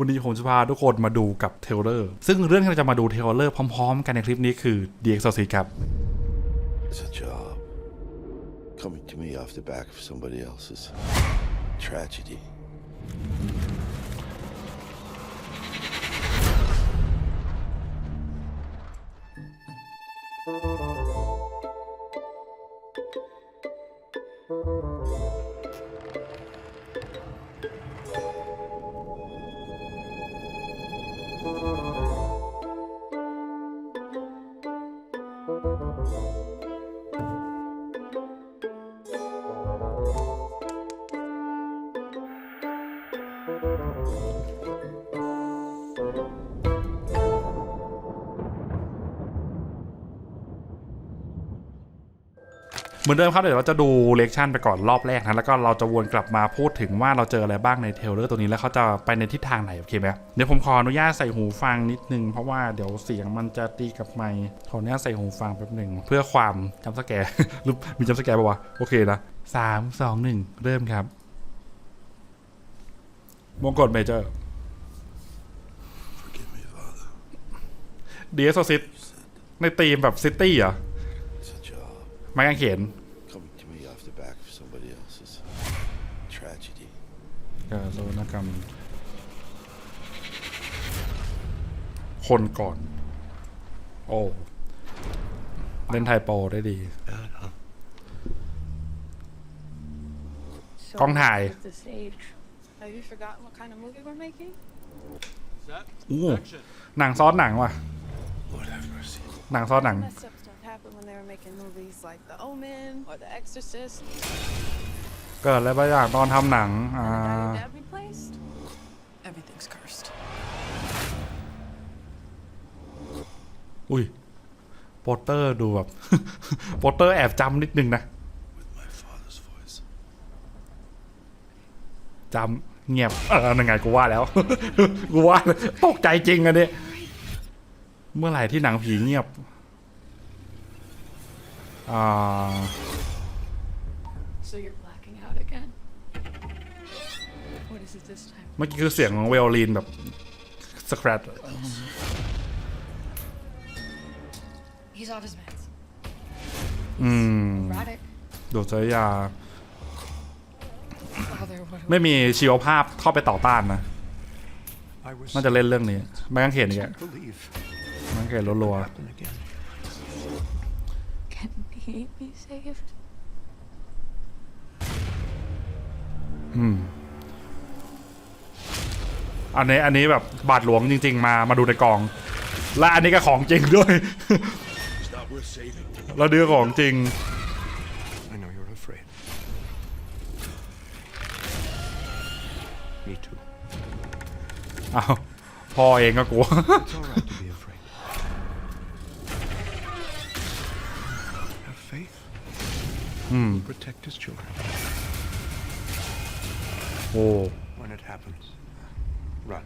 วันนี้ผมจะพาทุกคนมาดูกับเทเลอร์ ซึ่งเรื่องที่เราจะมาดูเทเลอร์พร้อม ๆ กันในคลิปนี้คือ The Exorcist ครับ It's a job. Coming to me off the back of somebody else's tragedy. มือนเดิมครับเดี๋ยวเราจะดูเลคชั่นไปก่อนรอบแรกนะแล้วก็เราจะวนกลับมาพูดถึงว่าเราเจออะไรบ้างในเทเลอร์ตัวนี้แล้วเขาจะไปในทิศทางไหนโอเคไหมเดี๋ยวผมขออนุญาตใส่หูฟังนิดนึงเพราะว่าเดี๋ยวเสียงมันจะตีกับไมค์ขออนุญาตใส่หูฟังแป๊บหนึ่งเพื่อความจำสแกร์หรือมีจำสแกร์ปะวะโอเคนะสามสองหนึ่งเริ่มครับวงกดเมเจอร์ Forgive me, Father. ดีเอสซิตในธีมแบบซิตี้เหรอ It's a job. ไม้กางเขน Coming to me off the back of somebody else's tragedy. การโซนกรรม คนก่อน โอ้เล่นไทยโปรได้ดี Bad, huh? So Con this hài. is The stage. Have you forgotten what kind of movie we're making? อู้หนังซ้อนหนังว่ะ Lord have mercy. หนังซ้อนหนัง Messed up stuff happened when they were making movies like The Omen or The Exorcist. เกิดอะไรบางอย่างตอนทำหนัง อ่า The guy your dad replaced. Everything's cursed. อุ้ย โปสเตอร์ดูแบบ โปสเตอร์แอบจำนิดนึงนะ With my father's voice. จำเงียบ เออนังไงกูว่าแล้ว กูว่าตกใจจริงอันนี้เมื่อไหร่ที่หนังผีเงียบ อ่า So you're blacking out again. What is it this time? เมื่อกี้คือเสียงของเวโอลินแบบสครัต He's off his meds. อืม Erratic. ดูดใช้ยา Father, what ไม่มีชีวภาพเข้าไปต่อต้านนะ I was น่าจะเล่นเรื่องนี้ไม่กังเขนอีกอะ can't believe ไม่กังเขนรัว happened again. Can he be saved? ๆอืม อันนี้อันนี้แบบบาดหลวงจริง ๆ มามาดูในกอง และอันนี้ก็ของจริงด้วย It's not worth saving. แล้วเดือของจริง I know you're afraid. Me too. อ้าวพ่อเองก็กลัว It's all right Hmm. Protect his children. โอ้ When it happens, run.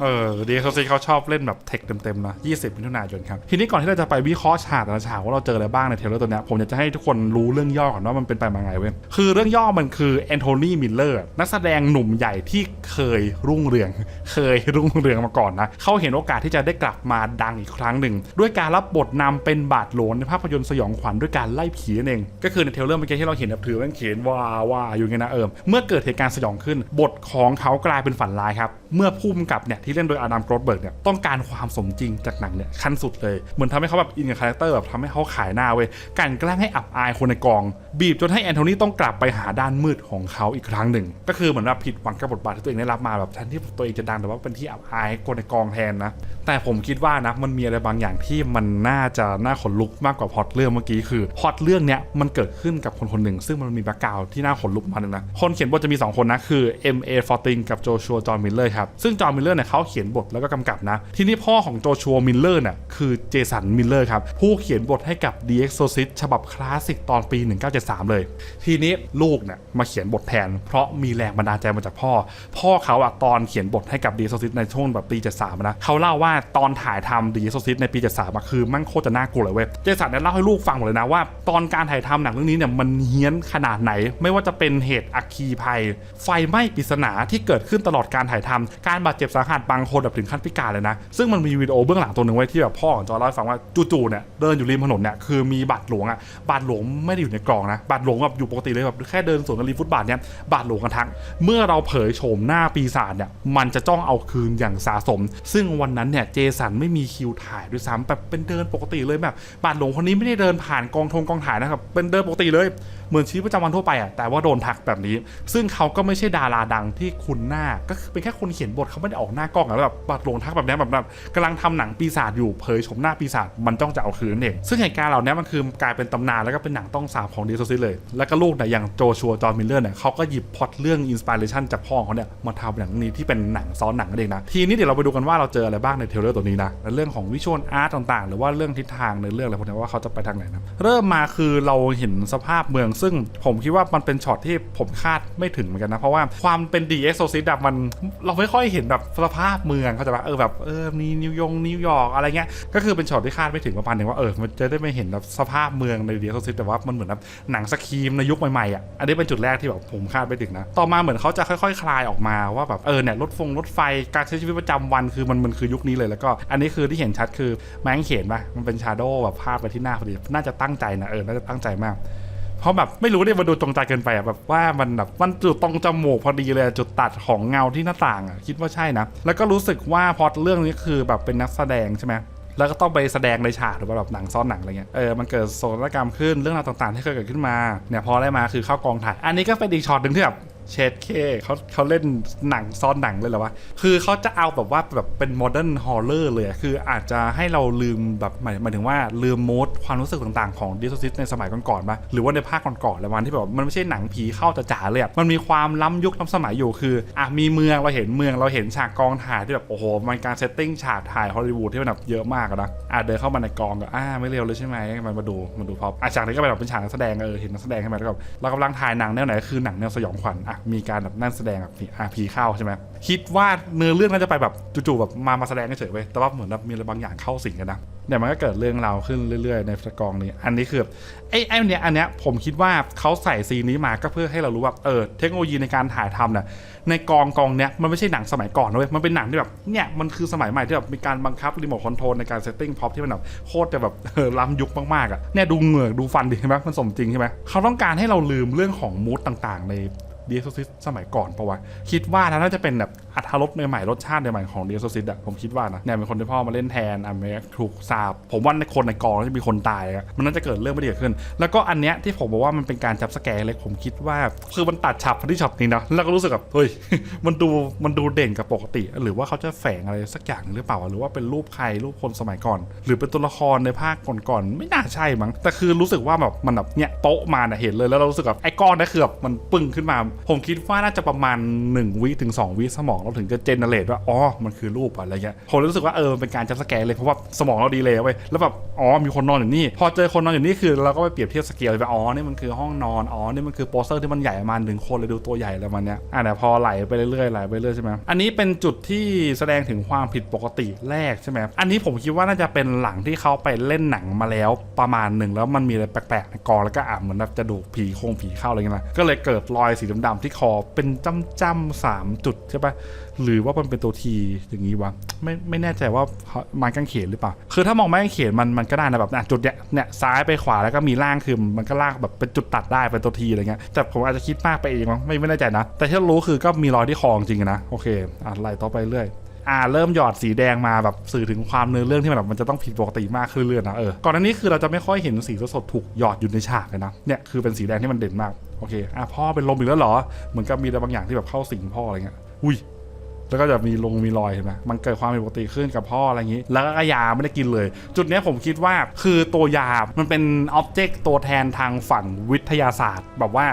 เออดีเขาซิเขาชอบเล่นแบบเทคเต็มๆนะ20มิถุนายนครับทีนี้ก่อนที่เราจะไปวิเคราะห์ฉากแต่ละฉากว่าเราเจออะไรบ้างในเทเลอร์ตัวเนี้ยผมอยากจะให้ทุกคนรู้เรื่องย่อก่อนว่ามันเป็นไปมาไงเว้ยคือเรื่องย่อมันคือแอนโทนีมิลเลอร์นักแสดงหนุ่มใหญ่ที่เคยรุ่งเรือง เคยรุ่งเรืองมาก่อนนะเขาเห็นโอกาสที่จะได้กลับมาดังอีกครั้งหนึ่ง ด้วยการรับบทนำเป็นบาทหลวงในภาพยนตร์สยองขวัญด้วยการไล่ผีนั่นเองก็คือในเทเลอร์เมื่อกี้ที่เราเห็นแบบถือแม่งเขียนว่าว่าอยู่ไงนะเอิมเมื่อเกิดเหตุการณ์สยองขึ้น บทของเขากลายเป็นฝันร้ายครับเมื่อผู้กำกับเนี่ยที่เล่นโดยอาดัมโกรดเบิร์กเนี่ยต้องการความสมจริงจากหนังเนี่ยขั้นสุดเลย เหมือนทำให้เขาแบบอินกับคาแรคเตอร์แบบทำให้เขาขายหน้าเว้ยกลันแกล้งให้อับอายคนในกอง บีบจนให้แอนโทนีต้องกลับไปหาด้านมืดของเขาอีกครั้งหนึ่ง ก็คือเหมือนแบบผิดหวังกับบทบาทที่ตัวเองได้รับมาแบบแทนที่ตัวเองจะดังแต่ว่าเป็นที่อับอายคนในกองแทนนะแต่ผมคิดว่านะมันมีอะไรบางอย่างที่มันน่าจะน่าขนลุกมากกว่าพอตเรื่องเมื่อกี้คือพอตเรื่องเนี้ยมันเกิดขึ้นกับคนคนหนึ่ง ซึ่งมันมีแบ็กกราวที่น่าขนลุกมาหนึ่งนะคนเขียนบทจะมี 2 คนนะคือ M.A. f o r t i n กับโจชัวจอห์นมิลเลอร์ครับซึ่งจอห์นมิลเลอร์เนี่ยเขาเขาเขียนบทแล้วก็กำกับนะ ที่นี่พ่อของโจชัวมิลเลอร์เนี่ยคือเจสันมิลเลอร์ครับ ผู้เขียนบทให้กับ The Exorcist ฉบับคลาสสิกตอนปี 1973 เลย ทีนี้ลูกเนี่ยมาเขียนบทแทน เพราะมีแรงบันดาลใจมาจากพ่อ พ่อเขาอะตอนเขียนบทให้กับ The Exorcist ในช่วงแบบปี 73 นะเขาเล่าว่าตอนถ่ายทำ The Exorcist ในปี 73อะคือมั่งโคตรจะน่ากลัวเลยเว้ยเจสันเนี่ยเล่าให้ลูกฟังหมดเลยนะว่า ตอนการถ่ายทำหนังเรื่องนี้เนี่ยมันเฮี้ยนขนาดไหน ไม่ว่าจะเป็นเหตุอัคคีภัย ไฟไหม้ปริศนาที่เกิดขึ้นตลอดการถ่ายทำการบาดเจ็บสาหัสบางคนแบบถึงขั้นพิการเลยนะ ซึ่งมันมีวิดีโอเบื้องหลังตัวหนึ่งไว้ที่แบบพ่อของจอร์เล่าให้ฟังว่าจู่ๆเนี่ยเดินอยู่ริมถนนเนี่ยคือมีบาดหลวงอะบาดหลวงไม่ได้อยู่ในกล่องนะบาดหลวงแบบอยู่ปกติเลยแบบแค่เดินสวนกันริมฟุตบาทเนี่ยบาดหลวงกันทักเมื่อเราเผยโฉมหน้าปีศาจเนี่ยมันจะจ้องเอาคืนอย่างสาสม ซึ่งวันนั้นเนี่ยเจสันไม่มีคิวถ่ายด้วยซ้ำแบบเป็นเดินปกติเลยแบบบาดหลวงคนนี้ไม่ได้เดินผ่านกองทงกองถ่ายนะครับเป็นเดินปกติเลยเหมือนชีวิตประจำวันทั่วไปอะแต่ว่าโดนทักแบบนี้ ซึ่งเขาก็ไม่ใช่ดาราดังที่คุณหน้าก็คือเป็นแค่คนเขียนบทเขาไม่ได้ออกหน้ากล้องอะแล้วแบบบาดหลงทักแบบนี้แบบแบบกำลังทำหนังปีศาจอยู่เผยโฉมหน้าปีศาจมันจ้องจะเอาคืนเองซึ่งเหตุการณ์เหล่านี้มันคือกลายเป็นตำนานแล้วก็เป็นหนังต้องสาบของดีโซซิเลย แล้วก็ลูกเนี่ยอย่างโจชัวจอห์นมิลเลอร์เนี่ยเขาก็หยิบพล็อตเรื่องอินสปิเรชันจากพ่อเขาเนี่ยมาทำหนังนี้ที่เป็นหนังซ้อนหนังนั่นเองนะทีนี้เดี๋ยวเราไปดูกันว่าเราเจออะไรบ้างในเทเลอร์ตัวนี้นะเรื่องของวิชวลอาร์ตต่างๆ หรือว่าเรื่องทิศทางในเรื่องอะไรพวกนี้ว่าเขาจะไปทางไหนนะเริ่มมาคือเราเห็นสภาพเมือง ซึ่งผมคิดว่ามันเป็นช็อตที่ผมคาดไม่ถึงเหมือนกันนะเพราะว่าความเป็นดีเอ็กโซซิดมันเราไม่ค่อยเห็นแบบสภภาพเมืองเขาจะว่าเออแบบเออมีนิวยงนิวยอร์กอะไรเงี้ยก็คือเป็นช็อตที่คาดไม่ถึงประมาณนึงว่าเออมันจะได้ไม่เห็นแบบสภาพเมืองในเดีเอ็กโซซิแต่ว่ามันเหมือนแบบหนังสกรีมในยุคใหม่ๆอะอันนี้เป็นจุดแรกที่แบบผมคาดไม่ถึงนะต่อมาเหมือนเขาจะค่อยๆ คลายออกมาว่าแบบเออเนี่ยรถฟงรถไฟการใช้ชีวิตประจำวันคือมันมันคือยุคนี้เลยแล้วก็อันนี้คือที่เห็นชัดคือแมงเขียนปะมันเป็นชาโดว์แบบภาพไปที่หน้าพอดีน่าจะตั้งใจนะเออน่าจะตั้งใจมาก เพราะแบบไม่รู้เนี่ยมันดูจงใจเกินไปอะแบบว่ามันแบบมันจุดตรงจมูกพอดีเลยจุดตัดของเงาที่หน้าต่างอะคิดว่าใช่นะ แล้วก็รู้สึกว่าพอเรื่องนี้คือแบบเป็นนักแสดงใช่ไหมแล้วก็ต้องไปแสดงในฉากหรือว่าแบบหนังซ้อนหนังอะไรเงี้ย เออ มันเกิดโศกนาฏกรรมขึ้น เรื่องราวต่างๆ ที่เคยเกิดขึ้นมา เนี่ยพอได้มาคือเข้ากองถ่าย อันนี้ก็เป็นอีกช็อตหนึ่งที่แบบ เชดเคเขาเขาเล่นหนังซ้อนหนังเลยเหรอวะ คือเขาจะเอาแบบว่าแบบเป็นโมเดิร์นฮอลเลอร์เลย คืออาจจะให้เราลืมแบบหมายหมายถึงว่าลืมโมดความรู้สึกต่างๆของดิสซิสในสมัยก่อนๆปะหรือว่าในภาคก่อนๆอะไรวันที่แบบมันไม่ใช่หนังผีเข้าจ๋าเลยมันมีความล้ำยุคล้ำสมัยอยู่คืออะมีเมืองเราเห็นเมืองเราเห็นฉากกองถ่ายที่แบบโอ้โหมันการเซตติ้งฉากถ่ายฮอลลีวูดที่มันแบบเยอะมากนะอะเดินเข้ามาในกองก็อ่าไม่เร็วเลยใช่ไหมมันมาดูมาดูพออะฉากนี้ก็เป็นแบบเป็นฉากนักแสดงเออเห็นนักแสดงใช่ไหมแล้วก็เรากำลังถ่ายหนังแนวไหนคือหนังแนวสยองขวัญอะมีการแบบนั่นแสดงแบบผีอะผีเข้าใช่ไหมคิดว่าเนื้อเรื่องน่าจะไปแบบจู่ๆแบบมามาแสดงเฉยๆเว้ยแต่ว่าเหมือนแบบมีอะไรบางอย่างเข้าสิงกันนะเนี่ยมันก็เกิดเรื่องราวขึ้นเรื่อย ๆ ในกองนี้ อันนี้คือไอ้ไอ้เนี้ยอันเนี้ยผมคิดว่าเขาใส่ซีนนี้มาก็เพื่อให้เรารู้ว่าเออเทคโนโลยีในการถ่ายทำเนี่ยในกองกองเนี้ยมันไม่ใช่หนังสมัยก่อนนะเว้ยมันเป็นหนังที่แบบเนี่ยมันคือสมัยใหม่ที่แบบมีการบังคับรีโมทคอนโทรลในการเซตติ้งพ็อปที่มันแบบโคตรจะแบบเออล้ำยุคมากๆอะเนี่ยดูเหงือกดูฟันดิใช่ไหมมันสมจริงใช่ไหมเขาต้องการให้เราลืมเรื่องของมูดต่างๆ ใน ดีเอ o ซิสสมัยก่อนปะวะ คิดว่าน่าจะเป็นแบบ อัธรสใหม่ๆรสชาติใหม่ๆของเดีเอ o ซิสอะผมคิดว่านะเนี่ยเป็นคนที่พ่อมาเล่นแทนอะเมกถูกสาบผมว่าในคนในกองจะมีคนตายอะมันน่าจะเกิดเรื่องไม่ดีขึ้น แล้วก็อันเนี้ยที่ผมบอกว่ามันเป็นการจับสแกร์เล็กผมคิดว่าคือมันตัดฉับที่ช็อตนี้นะแล้วก็รู้สึกแบบเฮ้ยมันดูมันดูเด่นกับปกติ หรือว่าเขาจะแฝงอะไรสักอย่างหนึ่งหรือเปล่าหรือว่าเป็นรูปใครรูปคนสมัยก่อน หรือเป็นตัวละครในภาคก่อนๆไม่น่าใช่มั้งแต่คือรู้สึกว่าแบบมันแบบเนี่ยโป๊ะมาเนี่ยเห็นเลยแล้วเรารู้สึกแบบไอ้ก้อนนั่นคือแบบมันปึ้งขึ้นมา ผมคิดว่าน่าจะประมาณ1วิถึง2วิสมองเราถึงจะเจเนเรตว่าอ๋อมันคือรูปอะไรเงี้ยผมรู้สึกว่าเออมันเป็นการจับสแกนเลยเพราะว่าสมองเราดีเลยเว้ยแล้วแบบอ๋อมีคนนอนอยู่นี่ พอเจอคนนอนอยู่นี่คือเราก็ไปเปรียบเทียบสเกลเลยว่าอ๋อนี่มันคือห้องนอนอ๋อนี่มันคือโปสเตอร์ที่มันใหญ่ประมาณหนึ่งคนเลยดูตัวใหญ่อะไรประมาณเนี้ยอะแต่พอไหลไปเรื่อยๆไหลไปเรื่อยใช่ไหมอันนี้เป็นจุดที่แสดงถึงความผิดปกติแรกใช่ไหมอันนี้ผมคิดว่าน่าจะเป็นหลังที่เขาไปเล่นหนังมาแล้วประมาณหนึ่งแล้วมันมีอะไรแปลกๆในกองแล้วก็อะเหมือนจะดูผีโคงผีเข้าอะไรเงี้ยนะก็เลยเกิดรอยสีดำๆที่คอเป็นจ้ำๆสามจุดใช่ปะหรือว่ามันเป็นตัวทีอย่างนี้วะไม่ไม่แน่ใจว่าเขาไม้กางเขนหรือเปล่า คือถ้ามองไม้กางเขนมันมันก็ได้นะแบบจุดเนี้ยเนี่ยซ้ายไปขวาแล้วก็มีล่างคือมันก็ลากแบบเป็นจุดตัดได้เป็นตัวทีอะไรเงี้ยแต่ผมอาจจะคิดมากไปเองมั้งไม่ไม่แน่ใจนะ แต่ที่รู้คือก็มีรอยที่คอจริงนะโอเคอะไล่ต่อไปเรื่อยอ่าเริ่มหยอดสีแดงมาแบบสื่อถึงความเนื้อเรื่องที่มันแบบมันจะต้องผิดปกติมากขึ้นเรื่อยๆนะเออก่อนหน้านี้คือเราจะไม่ค่อยเห็นสีสดๆถูกหยอดอยู่ในฉากเลยนะเนี่ยคือเป็นสีแดงที่มันเด่นมากโอเคอะพ่อเป็นลมอีกแล้วเหรอเหมือนกับมีอะไรบางอย่างที่แบบเข้าสิงพ่ออะไรเงี้ยอุ้ย แล้วก็จะมีลงมีรอยเห็นไหมมันเกิดความผิดปกติขึ้นกับพ่ออะไรอย่างนี้ แล้วก็ยาไม่ได้กินเลย จุดนี้ผมคิดว่าคือตัวยา มันเป็นอ็อบเจกต์ตัวแทนทางฝั่งวิทยาศาสตร์ แบบว่า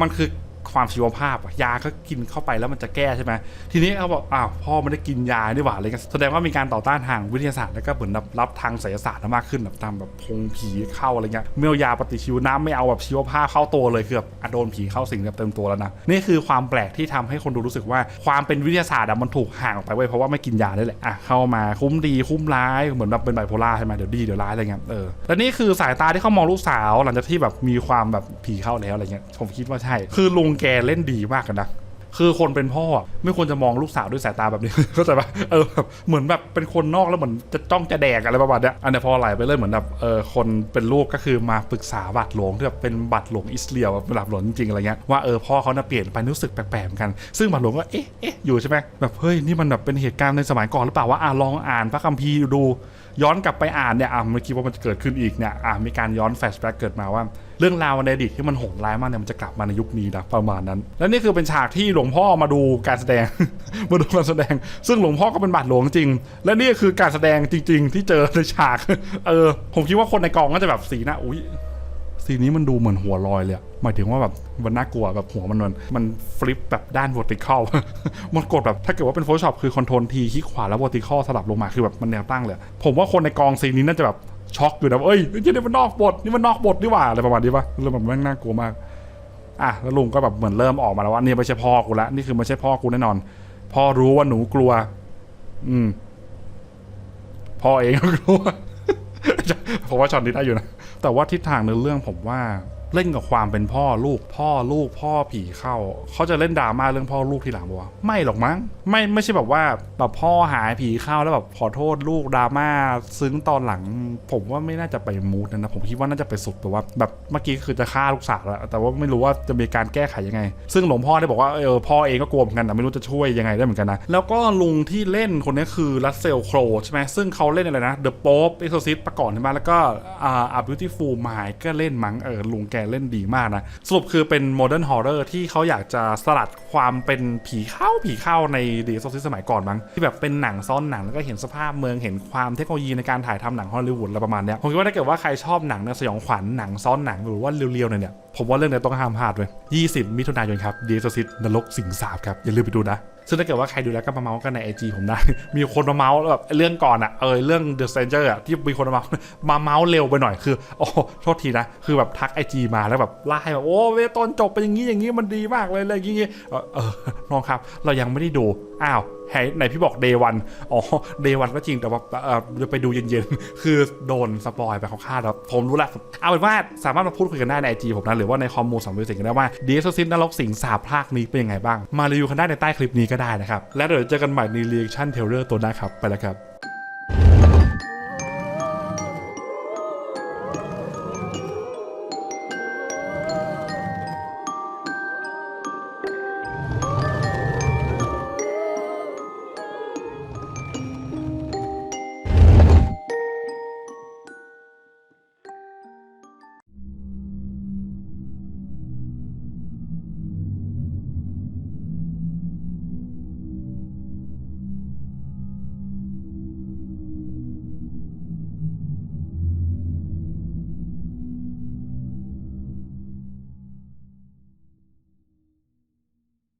มันคือ ความชีวภาพอะยาก็กินเข้าไปแล้วมันจะแก้ใช่ไหมทีนี้เขาบอกอ้าวพ่อไม่ได้กินยานี่หว่าอะไรเงี้ยแสดงว่ามีการต่อต้านทางวิทยาศาสตร์แล้วก็เหมือนแบบรับทางไสยศาสตร์มากขึ้นแบบตามแบบพงผีเข้าอะไรเงี้ยไม่เอายาปฏิชีวนะไม่เอาแบบชีวภาพเข้าตัวเลยคือแบบโดนผีเข้าสิงเต็มตัวแล้วนะนี่คือความแปลกที่ทำให้คนดูรู้สึกว่าความเป็นวิทยาศาสตร์มันถูกห่างออกไปเว้ยเพราะว่าไม่กินยาได้แหละอะเข้ามาคุ้มดีคุ้มร้ายเหมือนแบบเป็นไบโพล่าใช่ไหมเดี๋ยวดีเดี๋ยวร้ายอะไรเงี้ยเออและนี่คือสายตาที่เขามองลูกสาวหลังจากที่แบบมีความแบบผีเข้าแล้วอะไรเงี้ยผมคิดว่าใช่คือลุงแกเล่นดีมากกันนะคือคนเป็นพ่อไม่ควรจะมองลูกสาวด้วยสายตาแบบนี้เข้าใจปะเออแบบเหมือนแบบเป็นคนนอกแล้วเหมือนจะจ้องจะแดกอะไรประมาณนี้อันนี้พอไหลไปเลยเหมือนแบบเออคนเป็นลูกก็คือมาปรึกษาบัตรหลวงที่แบบเป็นบัตรหลวงอิสเรียลแบบบัตรหลวงจริงๆอะไรเงี้ยว่าเออพ่อเขาน่ะเปลี่ยนไปรู้สึกแปลกๆกัน ซึ่งบัตรหลวงก็เอ๊ะเอ๊ะอยู่ใช่ไหมแบบเฮ้ยนี่มันแบบเป็นเหตุการณ์ในสมัยก่อนหรือเปล่าว่าอะลองอ่านพระคัมภีร์ดู ย้อนกลับไปอ่านเนี่ยอะเมื่อกี้ว่ามันจะเกิดขึ้นอีกเนี่ยอะมีการย้อนแฟลชแบ็กเกิดมาว่า เรื่องราวในอดีตที่มันโหดร้ายมากเนี่ยมันจะกลับมาในยุคนี้นะประมาณนั้น และนี่คือเป็นฉากที่หลวงพ่อมาดูการแสดง มาดูการแสดง ซึ่งหลวงพ่อก็เป็นบาทหลวงจริง และนี่คือการแสดงจริง ๆ ที่เจอในฉาก เออ ผมคิดว่าคนในกองก็จะแบบสีหน้าอุ้ย สีนี้มันดูเหมือนหัวลอยเลยหมายถึงว่าแบบมันน่ากลัวแบบหัวมันมันมันฟลิปแบบด้าน vertical มันกดแบบถ้าเกิดว่าเป็น Photoshop คือคอนโทรลทีคลิกขวาแล้ว vertical สลับลงมาคือแบบมันแนวตั้งเลย ผมว่าคนในกองซีนนี้น่าจะแบบช็อกอยู่นะเอ้ยนี่มันนอกบทนี่มันนอกบทนี่หว่าอะไรประมาณนี้ปะเรื่องแบบแม่งน่ากลัวมากอะแล้วลุงก็แบบเหมือนเริ่มออกมาแล้วว่านี่ไม่ใช่พ่อกูละนี่คือไม่ใช่พ่อกูแน่นอนพ่อรู้ว่าหนูกลัว อืมพ่อเองก็กลัวผมว่าช็อตนี้ได้อยู่นะ แต่ว่าทิศทางในเรื่องผมว่า เล่นกับความเป็นพ่อลูกพ่อลูกพ่อผีเข้า เขาจะเล่นดราม่าเรื่องพ่อลูกทีหลังบัวะไม่หรอกมั้งไม่ไม่ใช่แบบว่าแบบพ่อหายผีเข้าแล้วแบบขอโทษลูกดราม่าซึ้งตอนหลัง ผมว่าไม่น่าจะไปมูดนั้นะผมคิดว่าน่าจะไปสุดแบบว่า แบบเมื่อกี้คือจะฆ่าลูกสาวแล้วแต่ว่าไม่รู้ว่าจะมีการแก้ไขยังไง ซึ่งหลวงพ่อได้บอกว่าเออพ่อเองก็กลัวเหมือนกันแต่ไม่รู้จะช่วยยังไงได้เหมือนกันนะแล้วก็ลุงที่เล่นคนนี้คือรัสเซลโครใช่ไหมซึ่งเขาเล่นอะไรนะ The Pope Exorcist ประกอนใช่ไหมแล้วก็อ่า A Beautiful Mind ก็เล่นมั้งเออลุงแกเล่นดีมากนะ สรุปคือเป็น Modern Horror ที่เขาอยากจะสลัดความเป็นผีเข้าผีเข้าใน The Exorcist สมัยก่อนมั้ง ที่แบบเป็นหนังซ่อนหนังแล้วก็เห็นสภาพเมืองเห็นความเทคโนโลยีในการถ่ายทำหนังฮอลลีวูดอะไรประมาณเนี้ยผมคิดว่าถ้าเกิดว่าใครชอบหนังแนวสยองขวัญหนังซ่อนหนังหรือว่าเรียวๆเนี่ยผมว่าเรื่องนี้ต้องห้ามพลาดเลย20 มิถุนายนครับ The Exorcist นรกสิงสาบครับอย่าลืมไปดูนะ ซึ่งถ้าเกิดว่าใครดูแล้วก็มาเมาส์กันในไอจผมได้ มีคนมาเมาส์แบบเรื่องก่อนอะเออเรื่อง The Stranger อะที่มีคนมาเมาส์มาเมาส์เร็วไปหน่อยคือโอ้โทษทีนะ คือแบบทักไอจมาแล้วแบบไล่แบบโอ้เวตอนจบเป็นอย่างนี้อย่างนี้มันดีมากเลยอะไรอย่างนี้เออน้องครับ เรายังไม่ได้ดูอ้าวไหนพี่บอกเดวันอ๋อเดวันก็จริงแต่ว่าเออไปดูเย็นๆ คือโดนสปอยไปเขาคาดแล้วผมรู้ละเอาเป็นว่าสามารถมาพูดคุยกันได้ในไอจีผมนะหรือว่าในคอมมูสามวิสิงกันได้ว่าดีเอสซินนรกสิงสาภาคนี้เป็นยังไงบ้าง มารีวิวกันได้ในใต้คลิปนี้ก็ได้นะครับ และเดี๋ยวเจอกันใหม่ในรีแอคชั่นเทเลอร์ตัวหน้าครับ ไปแล้วครับ